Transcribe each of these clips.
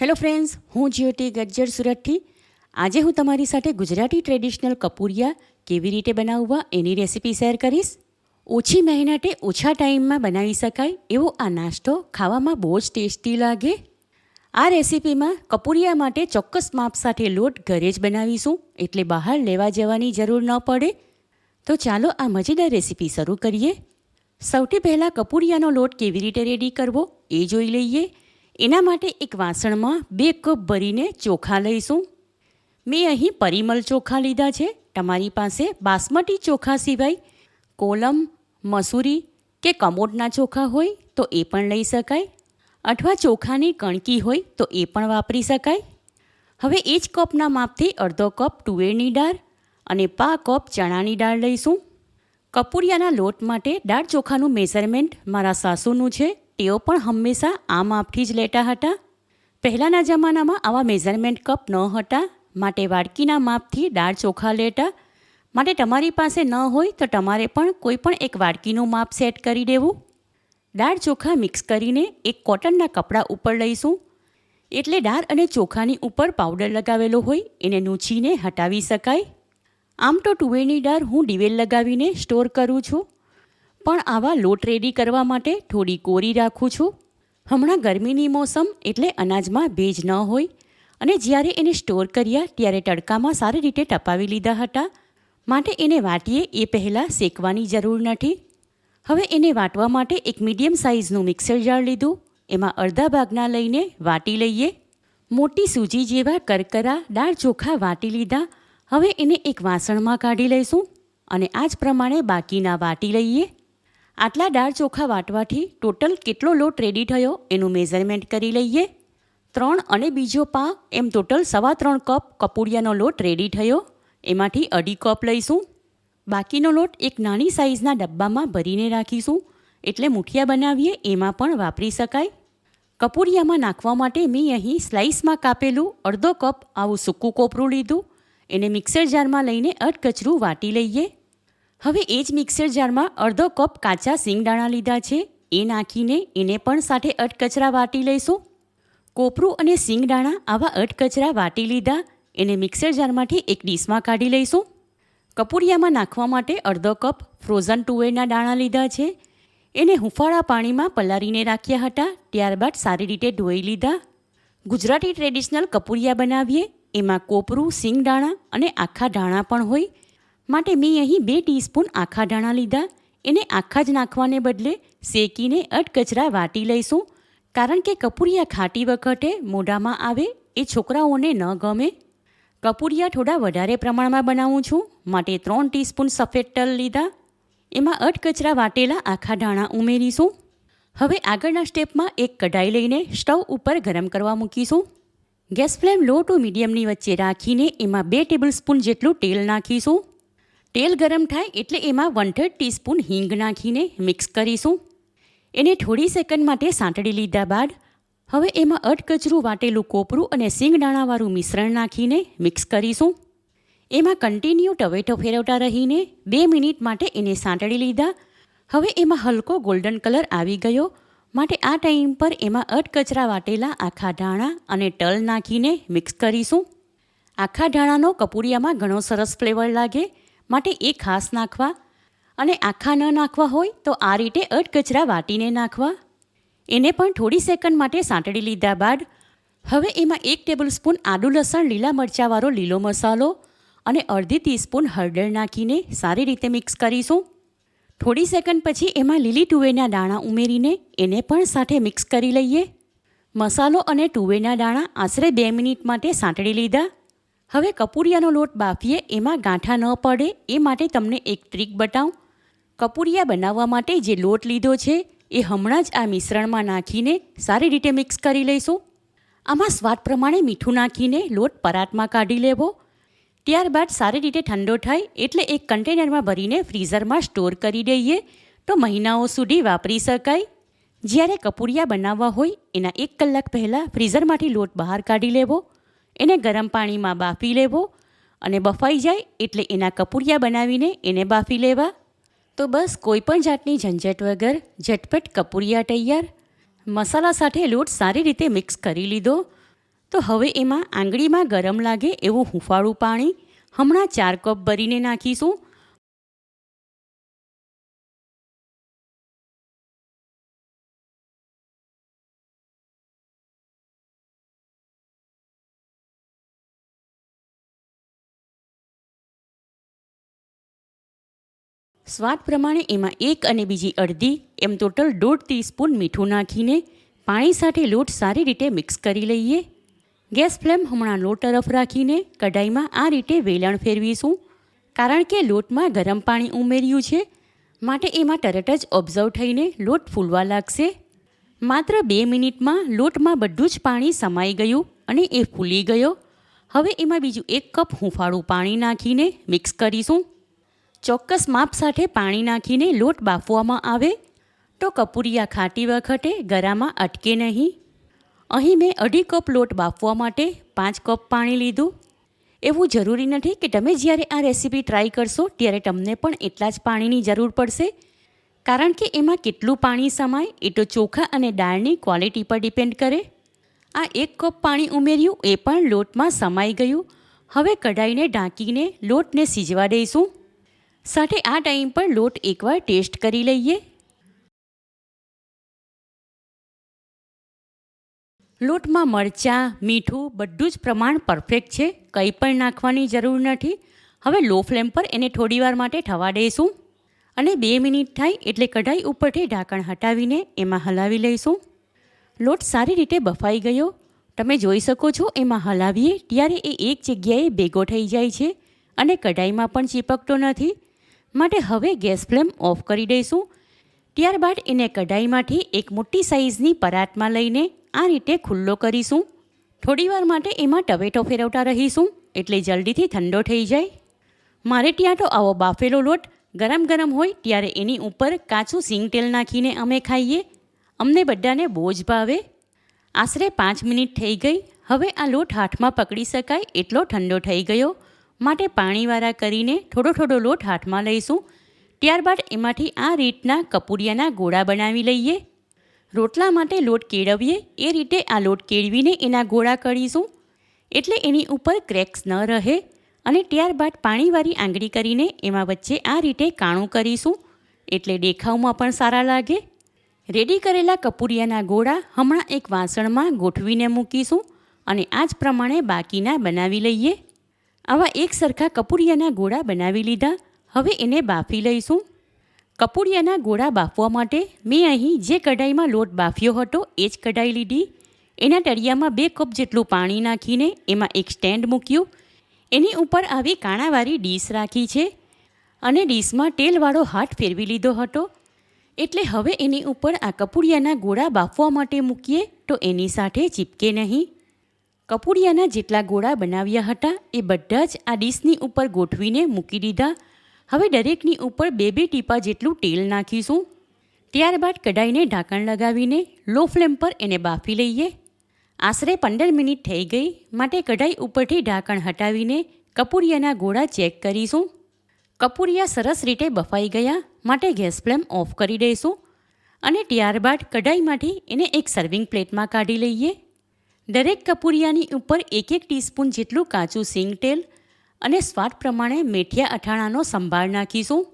Hello friends હું જ્યોતિ ગજ્જર સુરતથી. આજે હું તમારી સાથે ગુજરાતી ટ્રેડિશનલ કપૂરિયા કેવી રીતે બનાવવા એની રેસીપી શેર કરીશ. ઓછી મહેનતે ઓછા ટાઈમમાં બનાવી શકાય એવો આ નાસ્તો ખાવામાં બહુ જ ટેસ્ટી લાગે. આ રેસિપીમાં કપૂરિયા માટે ચોક્કસ માપ સાથે લોટ ઘરે જ બનાવીશું, એટલે બહાર લેવા જવાની જરૂર ન પડે. તો ચાલો આ મજેદાર રેસીપી શરૂ કરીએ. સૌથી પહેલાં કપૂરિયાનો લોટ કેવી રીતે રેડી કરવો એ જોઈ લઈએ. એના માટે એક વાસણમાં બે કપ ભરીને ચોખા લઈશું. મેં અહીં પરિમલ ચોખા લીધા છે. તમારી પાસે બાસમતી ચોખા સિવાય કોલમ, મસૂરી કે કમોટના ચોખા હોય તો એ પણ લઈ શકાય. અથવા ચોખાની કણકી હોય તો એ પણ વાપરી શકાય. હવે એ જ કપના માપથી અડધો કપ તુવેરની દાળ અને પા કપ ચણાની દાળ લઈશું. કપૂરિયાના લોટ માટે દાળ ચોખાનું મેઝરમેન્ટ મારા સાસુનું છે. તેઓ પણ હંમેશા આ માપથી જ લેતા હતા. પહેલાંના જમાનામાં આવા મેઝરમેન્ટ કપ ન હતા, માટે વાડકીના માપથી દાળ ચોખા લેતા માટે તમારી પાસે ન હોય તો તમારે પણ કોઈ પણ એક વાડકીનું માપ સેટ કરી દેવું. દાળ ચોખા મિક્સ કરીને એક કોટનના કપડાં ઉપર લઈશું. એટલે દાળ અને ચોખાની ઉપર પાવડર લગાવેલો હોય, એને નૂછીને હટાવી શકાય. આમ તો તુવેરની દાળ હું ડિવેલ લગાવીને સ્ટોર કરું છું. પણ આવા લોટ રેડી કરવા માટે થોડી કોરી રાખું છું. હમણાં ગરમીની મોસમ એટલે અનાજમાં ભેજ ન હોય. અને જ્યારે એને સ્ટોર કર્યા ત્યારે તડકામાં સારી રીતે ટપાવી લીધા હતા. માટે એને વાટીએ એ પહેલાં શેકવાની જરૂર નથી. હવે એને વાટવા માટે એક મીડિયમ સાઇઝનું મિક્સર જાર લીધું. એમાં અડધા ભાગના લઈને વાટી લઈએ. મોટી સૂજી જેવા કરકરા, દાળ ચોખા વાટી લીધા. હવે એને એક વાસણમાં કાઢી લઈશું. અને આ જ પ્રમાણે બાકીના વાટી લઈએ. આટલા દાળ ચોખા વાટવાથી ટોટલ કેટલો લોટ રેડી થયો એનું મેઝરમેન્ટ કરી લઈએ. ત્રણ અને બીજો પા એમ ટોટલ સવા ત્રણ કપ કપૂડિયાનો લોટ રેડી થયો. એમાંથી અઢી કપ લઈશું. બાકીનો લોટ એક નાની સાઇઝના ડબ્બામાં ભરીને રાખીશું. એટલે મુઠિયા બનાવીએ, એમાં પણ વાપરી શકાય. કપૂરિયામાં નાખવા માટે મેં અહીં સ્લાઇસમાં કાપેલું અડધો કપ આવું સૂકું કોપરું લીધું. એને મિક્સર જારમાં લઈને અટકચરું વાટી લઈએ. હવે એ જ મિક્સર જારમાં અડધો કપ કાચા સિંગદાણા લીધા છે. એ નાખીને એને પણ સાથે અટકચરા વાટી લઈશું. કોપરું અને સિંગદાણા આવા અટકચરા વાટી લીધા. એને મિક્સર જારમાંથી એક ડીશમાં કાઢી લઈશું. કપૂરિયામાં નાખવા માટે અડધો કપ ફ્રોઝન તુવેરના દાણા લીધા છે. એને હુંફાળા પાણીમાં પલાળીને રાખ્યા હતા. ત્યારબાદ સારી રીતે ધોઈ લીધા. ગુજરાતી ટ્રેડિશનલ કપૂરિયા બનાવીએ. એમાં કોપરું, સિંગદાણા અને આખા દાણા પણ હોય. માટે મેં અહીં બે ટીસ્પૂન આખા ધાણા લીધા. એને આખા જ નાખવાને બદલે શેકીને અટકચરા વાટી લઈશું. કારણ કે કપૂરિયા ખાટી વખતે મોઢામાં આવે એ છોકરાઓને ન ગમે. કપૂરિયા થોડા વધારે પ્રમાણમાં બનાવું છું. માટે ત્રણ ટીસ્પૂન સફેદ તલ લીધા. એમાં અટકચરા વાટેલા આખા ધાણા ઉમેરીશું. હવે આગળના સ્ટેપમાં એક કઢાઈ લઈને સ્ટવ ઉપર ગરમ કરવા મૂકીશું. ગેસ ફ્લેમ લો ટુ મીડિયમની વચ્ચે રાખીને એમાં બે ટેબલ સ્પૂન જેટલું તેલ નાખીશું. તેલ ગરમ થાય એટલે એમાં વન થર્ડ ટીસ્પૂન હિંગ નાખીને મિક્સ કરીશું. એને થોડી સેકન્ડ માટે સાંતળી લીધા બાદ હવે એમાં અધકચરું વાટેલું કોપરું અને સિંગદાણાવાળું મિશ્રણ નાખીને મિક્સ કરીશું. એમાં કન્ટિન્યુ ટવેટો ફેરવતા રહીને બે મિનિટ માટે એને સાંતળી લીધા. હવે એમાં હલકો ગોલ્ડન કલર આવી ગયો માટે આ ટાઈમ પર એમાં અધકચરા વાટેલા આખા ધાણા અને તલ નાખીને મિક્સ કરીશું. આખા ધાણાનો કપૂરિયામાં ઘણો સરસ ફ્લેવર લાગે માટે એ ખાસ નાખવા અને આખા ન નાખવા હોય તો આ રીતે અધકચરા વાટીને નાખવા. એને પણ થોડી સેકન્ડ માટે સાંતળી લીધા બાદ હવે એમાં એક ટેબલ સ્પૂન આદુ લસણ, લીલા મરચાંવાળો લીલો મસાલો અને અડધી ટીસ્પૂન હળદર નાખીને સારી રીતે મિક્સ કરીશું. થોડી સેકન્ડ પછી એમાં લીલી તુવેરના દાણા ઉમેરીને એને પણ સાથે મિક્સ કરી લઈએ. મસાલો અને તુવેરના દાણા આશરે બે મિનિટ માટે સાંતળી લીધા. હવે કપૂરિયાનો લોટ બાફીએ, એમાં ગાંઠા ન પડે, એ માટે તમને એક ટ્રીક બતાવું. કપૂરિયા બનાવવા માટે જે લોટ લીધો છે, એ હમણાં જ આ મિશ્રણમાં નાખીને સારી રીતે મિક્સ કરી લઈશું. આમાં સ્વાદ પ્રમાણે મીઠું નાખીને લોટ પરાતમાં કાઢી લેવો. ત્યારબાદ સારી રીતે ઠંડો થાય, એટલે એક કન્ટેનરમાં ભરીને ફ્રીઝરમાં સ્ટોર કરી દઈએ, તો મહિનાઓ સુધી વાપરી શકાય. જ્યારે કપૂરિયા બનાવવા હોય, એના એક કલાક પહેલાં ફ્રીઝરમાંથી લોટ બહાર કાઢી લેવો. એને ગરમ પાણીમાં બાફી લેવો અને બફાઈ જાય એટલે એના કપૂરિયા બનાવીને એને બાફી લેવા. તો બસ કોઈપણ જાતની ઝંઝટ વગર ઝટપટ કપૂરિયા તૈયાર. મસાલા સાથે લોટ સારી રીતે મિક્સ કરી લીધો. તો હવે એમાં આંગળીમાં ગરમ લાગે એવું હુંફાળું પાણી હમણાં ચાર કપ ભરીને નાખીશું. સ્વાદ પ્રમાણે એમાં એક અને બીજી અડધી, એમ ટોટલ દોઢ ટીસ્પૂન મીઠું નાખીને પાણી સાથે લોટ સારી રીતે મિક્સ કરી લઈએ. ગેસ ફ્લેમ હમણાં લોટ તરફ રાખીને કઢાઈમાં આ રીતે વેલણ ફેરવીશું. કારણ કે લોટમાં ગરમ પાણી ઉમેર્યું છે, માટે એમાં તરત જ ઓબ્ઝર્વ થઈને લોટ ફૂલવા લાગશે. માત્ર બે મિનિટમાં લોટમાં બધું જ પાણી સમાઈ ગયું અને એ ફૂલી ગયો. હવે એમાં બીજું એક કપ હુંફાળું પાણી નાખીને મિક્સ કરીશું. ચોક્કસ માપ સાથે પાણી નાખીને લોટ બાફવામાં આવે તો કપૂરિયા ખાટી વખતે ગરામાં અટકે નહીં. અહીં મેં અઢી કપ લોટ બાફવા માટે પાંચ કપ પાણી લીધું. એવું જરૂરી નથી કે તમે જ્યારે આ રેસીપી ટ્રાય કરશો ત્યારે તમને પણ એટલા જ પાણીની જરૂર પડશે. કારણ કે એમાં કેટલું પાણી સમાય એ તો ચોખા અને દાળની ક્વોલિટી પર ડિપેન્ડ કરે. આ એક કપ પાણી ઉમેર્યું એ પણ લોટમાં સમાઈ ગયું. હવે કઢાઈને ઢાંકીને લોટને સીજવા દઈશું. સાથે આ ટાઈમ પર લોટ એકવાર ટેસ્ટ કરી લઈએ. લોટમાં મરચાં, મીઠું બધું જ પ્રમાણ પરફેક્ટ છે, કંઈ પણ નાખવાની જરૂર નથી. હવે લો ફ્લેમ પર એને થોડીવાર માટે થવા દઈશું. અને બે મિનિટ થાય એટલે કઢાઈ ઉપરથી ઢાંકણ હટાવીને એમાં હલાવી લઈશું. લોટ સારી રીતે બફાઈ ગયો. તમે જોઈ શકો છો એમાં હલાવીએ ત્યારે એ એક જગ્યાએ ભેગો થઈ જાય છે અને કઢાઈમાં પણ ચીપકતો નથી. માટે હવે ગેસ ફ્લેમ ઓફ કરી દઈશું. ત્યારબાદ એને કઢાઈમાંથી એક મોટી સાઇઝની પરાતમાં લઈને આ રીતે ખુલ્લો કરીશું. થોડીવાર માટે એમાં ટવેટો ફેરવતા રહીશું, એટલે જલ્દીથી ઠંડો થઈ જાય. મારે ત્યાં તો આવો બાફેલો લોટ ગરમ ગરમ હોય ત્યારે એની ઉપર કાચું સિંગ તેલ નાખીને અમે ખાઈએ. અમને બધાને બહુ જ ભાવે. આશરે પાંચ મિનિટ થઈ ગઈ. હવે આ લોટ હાથમાં પકડી શકાય એટલો ઠંડો થઈ ગયો. માટે પાણીવાળા કરીને થોડો થોડો લોટ હાથમાં લઈશું. ત્યારબાદ એમાંથી આ રીતના કપૂરિયાના ગોળા બનાવી લઈએ. રોટલા માટે લોટ કેળવીએ, એ રીતે આ લોટ કેળવીને એના ગોળા કરીશું. એટલે એની ઉપર ક્રેક્સ ન રહે અને ત્યારબાદ પાણીવાળી આંગળી કરીને એમાં વચ્ચે આ રીતે કાણું કરીશું. એટલે દેખાવમાં પણ સારા લાગે. રેડી કરેલા કપૂરિયાના ગોળા હમણાં એક વાસણમાં ગોઠવીને મૂકીશું અને આ જ પ્રમાણે બાકીના બનાવી લઈએ. આવા એક સરખા કપૂરિયાના ગોળા બનાવી લીધા. હવે એને બાફી લઈશું. કપૂરિયાના ગોળા બાફવા માટે મેં અહીં જે કઢાઈમાં લોટ બાફ્યો હતો એ જ કઢાઈ લીધી. એના તળિયામાં બે કપ જેટલું પાણી નાખીને એમાં એક સ્ટેન્ડ મૂક્યું. એની ઉપર આવી કાણાવાળી ડીશ રાખી છે અને ડીશમાં તેલવાળો હાથ ફેરવી લીધો હતો. એટલે હવે એની ઉપર આ કપૂરિયાના ગોળા બાફવા માટે મૂકીએ તો એની સાથે ચીપકે નહીં. કપૂરિયાના જેટલા ગોળા બનાવ્યા હતા એ બધા જ આ ડીશની ઉપર ગોઠવીને મૂકી દીધા. હવે દરેકની ઉપર બે બે ટીપા જેટલું તેલ નાખીશું. ત્યારબાદ કઢાઈને ઢાંકણ લગાવીને લો ફ્લેમ પર એને બાફી લઈએ. આશરે પંદર મિનિટ થઈ ગઈ, માટે કઢાઈ ઉપરથી ઢાંકણ હટાવીને કપૂરિયાના ગોળા ચેક કરીશું. કપૂરિયા સરસ રીતે બફાઈ ગયા, માટે ગેસ ફ્લેમ ઓફ કરી દઈશું. અને ત્યારબાદ કઢાઈમાંથી એને એક સર્વિંગ પ્લેટમાં કાઢી લઈએ. દરેક કપૂરિયાની ઉપર એક એક ટીસ્પૂન જેટલું કાચું સિંગ તેલ અને સ્વાદ પ્રમાણે મેઠિયા અઠાણાનો સંભાળ નાખીશું.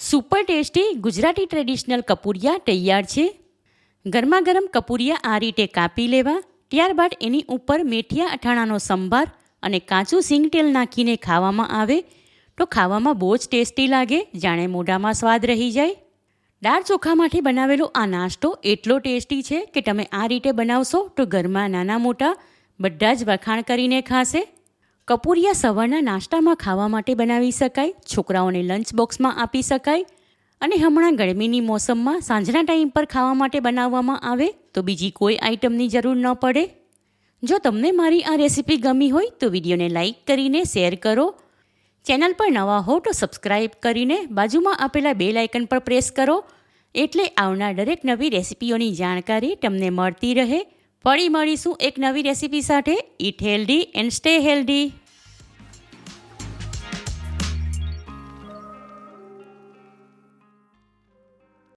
Super tasty Gujarati traditional Kapuriya તૈયાર છે. ગરમા ગરમ કપૂરિયા આ રીતે કાપી લેવા, ત્યારબાદ એની ઉપર મેઠિયા અઠાણાનો સંભાર અને કાચું સિંગ તેલ નાખીને ખાવામાં આવે તો ખાવામાં બહુ જ ટેસ્ટી લાગે, જાણે મોઢામાં સ્વાદ રહી જાય. દાળ ચોખામાંથી બનાવેલો આ નાસ્તો એટલો ટેસ્ટી છે કે તમે આ રીતે બનાવશો તો ઘરમાં નાના મોટા બધા જ વખાણ કરીને ખાશે. કપૂરિયા સવારના નાસ્તામાં ખાવા માટે બનાવી શકાય, છોકરાઓને લંચ બોક્સમાં આપી શકાય અને હમણાં ગરમીની મોસમમાં સાંજના ટાઈમ પર ખાવા માટે બનાવવામાં આવે તો બીજી કોઈ આઇટમની જરૂર ન પડે. જો તમને મારી આ રેસીપી ગમી હોય તો વિડીયોને લાઇક કરીને શેર કરો. ચેનલ પર નવા હો તો સબસ્ક્રાઈબ કરીને બાજુમાં આપેલા બે લાઇકન પર પ્રેસ કરો. એટલે આવનાર દરેક નવી રેસીપીઓની જાણકારી તમને મળતી રહે. ફરી મળીશું એક નવી રેસીપી સાથે. Eat healthy and stay healthy